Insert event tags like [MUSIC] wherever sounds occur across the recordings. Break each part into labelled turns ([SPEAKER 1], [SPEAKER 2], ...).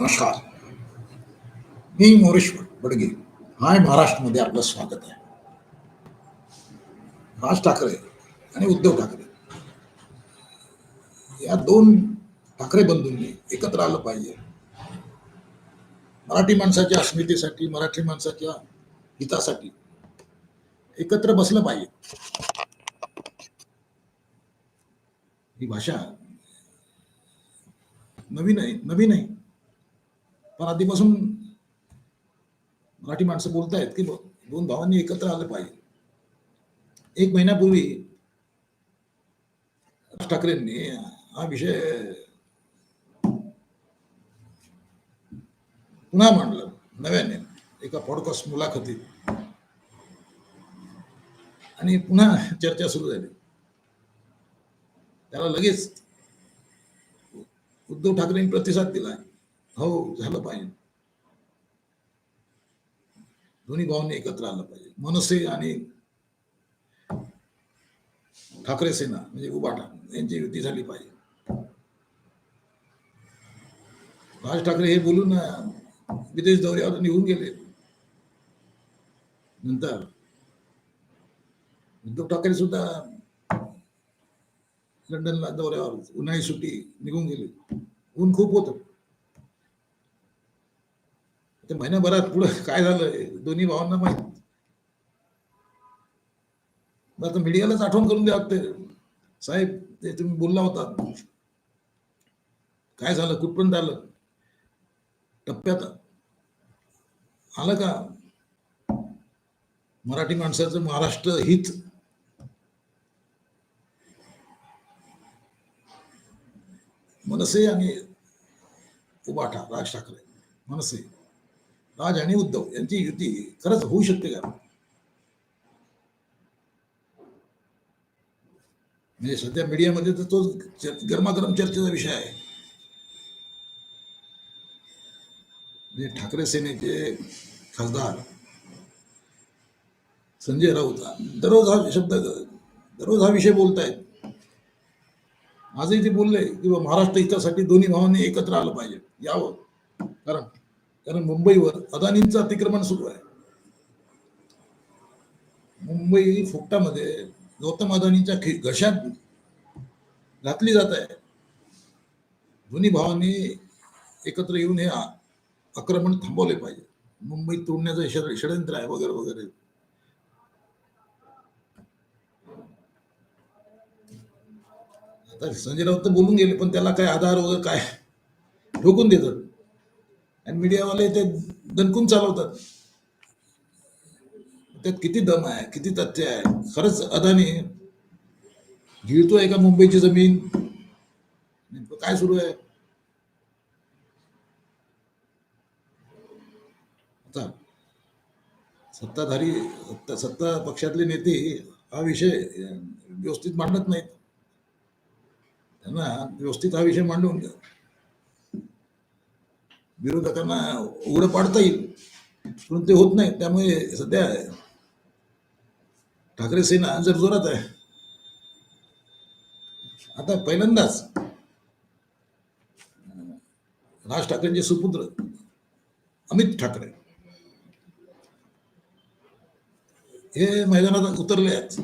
[SPEAKER 1] नमस्कार. मी मोरेश्वर बडगे. हाय महाराष्ट्रमध्ये आपलं स्वागत आहे. राज ठाकरे आणि उद्धव ठाकरे. या दोन ठाकरे बंधूंनी एकत्र आलं पाहिजे. मराठी माणसाच्या अस्मितेसाठी मराठी माणसाच्या हितासाठी एकत्र बसलं पाहिजे. ही भाषा नवीन आहे नवीन आहे. पण आधीपासून मराठी माणसं बोलतायत की दोन भावांनी एकत्र आलं पाहिजे. एक महिन्यापूर्वी राज ठाकरेंनी हा विषय पुन्हा मांडला नव्याने एका पॉडकास्ट मुलाखतीत. आणि पुन्हा चर्चा सुरू झाली. त्याला लगेच उद्धव ठाकरेंनी प्रतिसाद दिलाय हो झालं पाहिजे. दोन्ही भावांनी एकत्र आलं पाहिजे. मनसे आणि ठाकरे सेना म्हणजे उभाटा यांची युती झाली पाहिजे. राज ठाकरे हे बोलून विदेश दौऱ्यावर निघून गेले. नंतर उद्धव ठाकरे सुद्धा लंडनला दौऱ्यावर उन्हाळी सुट्टी निघून गेली. ऊन खूप होतं. ते महिन्याभरात पुढं काय झालं दोन्ही भावांना माहीत. आता मीडियालाच आठवण करून द्या लागते साहेब ते तुम्ही बोलला होता. काय झालं? कुठपर्यंत आलं? टप्प्यात आलं का? मराठी माणसाचं महाराष्ट्र हित. मनसे आणि उबाठा राज ठाकरे. मनसे. राज आणि उद्धव यांची युती खरंच होऊ शकते का? म्हणजे सध्या मीडियामध्ये तर तो गरमागरम चर्चेचा विषय आहे. म्हणजे ठाकरे सेनेचे खासदार संजय राऊत दररोज हा शब्द दररोज हा विषय बोलतायत. आजही ते बोलले की महाराष्ट्र हितासाठी दोन्ही भावांनी एकत्र आलं पाहिजे. यावं. कारण कारण मुंबईवर अदानींचं अतिक्रमण सुरू आहे. मुंबई फुकटामध्ये गौतम अदानींच्या घशात घातली जात आहे. दोन्ही भावांनी एकत्र येऊन हे आक्रमण थांबवले पाहिजे. मुंबई तोडण्याचं षडयंत्र आहे वगैरे वगैरे. आता संजय राऊत तर बोलून गेले पण त्याला काय आधार वगैरे काय? ठोकून देतात. आणि मीडियावाले ते दणकून चालवतात. त्यात किती दम आहे किती तथ्य आहे. खरंच अदानी गिळतोय का मुंबईची जमीन. नेमकं काय सुरू आहे? आता सत्ताधारी सत्ता सत्ता पक्षातले नेते हा विषय व्यवस्थित मांडत नाहीत. त्यांना व्यवस्थित हा विषय मांडून विरोधकांना उघडं पाडता येईल. पण ते होत नाही. त्यामुळे सध्या ठाकरे सेना जर जोरात आहे. आता पहिल्यांदाच राज ठाकरेंचे सुपुत्र अमित ठाकरे हे मैदानात उतरले आहेत.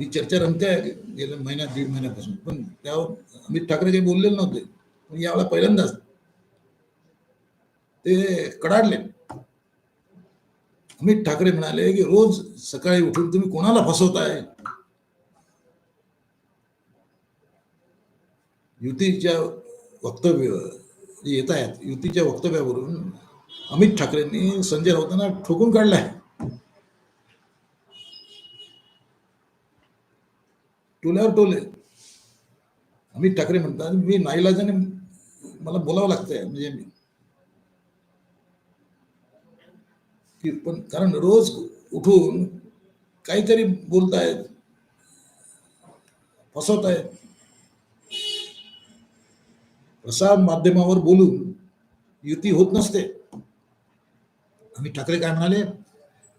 [SPEAKER 1] ही चर्चा रंगते आहे गेल्या महिन्यात दीड महिन्यापासून. पण त्यावर अमित ठाकरे काही बोललेले नव्हते. पण यावेळेला पहिल्यांदाच ते कडाडले. अमित ठाकरे म्हणाले की रोज सकाळी उठून तुम्ही कोणाला फसवताय? युतीच्या वक्तव्य येत आहेत युतीच्या वक्तव्यावरून अमित ठाकरेंनी संजय राऊतांना ठोकून काढलाय. टोल्यावर टोले आम्ही ठाकरे म्हणतात मी नाईलाजाने मला बोलावं लागतंय म्हणजे मी. पण कारण रोज उठून काहीतरी बोलतायत फसवतायत. प्रसार माध्यमावर बोलून युती होत नसते. आम्ही ठाकरे काय म्हणाले?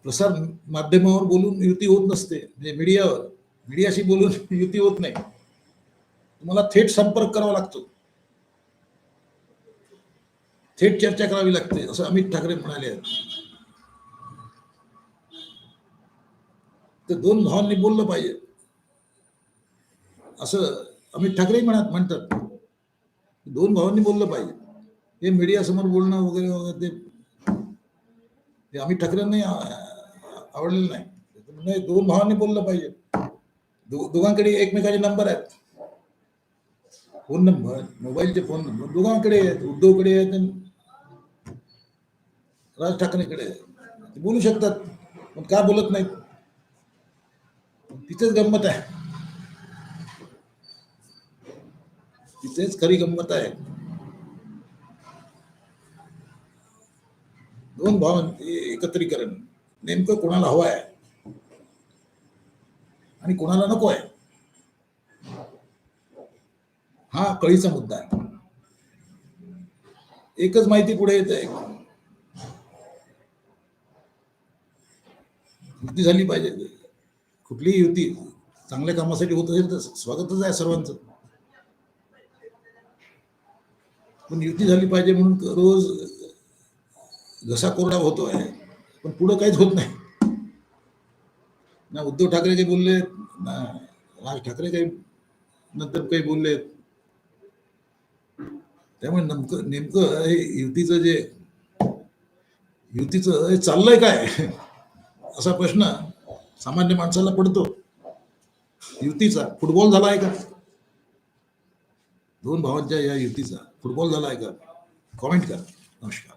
[SPEAKER 1] प्रसार माध्यमावर बोलून युती होत नसते म्हणजे मीडियावर. मीडियाशी बोलून [LAUGHS] युती होत नाही. तुम्हाला थेट संपर्क करावा लागतो. थेट चर्चा करावी लागते असं अमित ठाकरे म्हणाले ते दोन भावांनी बोललं पाहिजे. असं अमित ठाकरे म्हणत म्हणतात. दोन भावांनी बोललं पाहिजे. हे मीडिया समोर बोलणं वगैरे वगैरे ते अमित ठाकरेंनाही आवडलेलं नाही दोन भावांनी बोललं पाहिजे. दोघांकडे एकमेकाचे नंबर आहेत. फोन नंबर मोबाईलचे फोन नंबर दोघांकडे आहेत उद्धवकडे आहेत राज ठाकरेकडे आहेत. ते बोलू शकतात पण का बोलत नाहीत? तिथेच गंमत आहे. तिथेच खरी गंमत आहे. दोन भाव एकत्रीकरण नेमकं कोणाला हवं आहे? आणि कोणाला नको आहे हा कळीचा मुद्दा आहे. एकच माहिती पुढे येत. आहे युती झाली पाहिजे. कुठलीही युती चांगल्या कामासाठी होत असेल तर स्वागतच आहे सर्वांचं. पण युती झाली पाहिजे म्हणून रोज घसा कोरडा होतो आहे पण पुढं काहीच होत नाही. ना उद्धव ठाकरे काही बोलले ना राज ठाकरे काही नंतर काही बोलले. त्यामुळे नेमकं नेमकं हे युतीचं जे युतीचं हे चाललंय काय? असा प्रश्न सामान्य माणसाला पडतो. युतीचा फुटबॉल झाला आहे का? दोन भावांच्या या युतीचा फुटबॉल झाला आहे का? कॉमेंट करा. नमस्कार.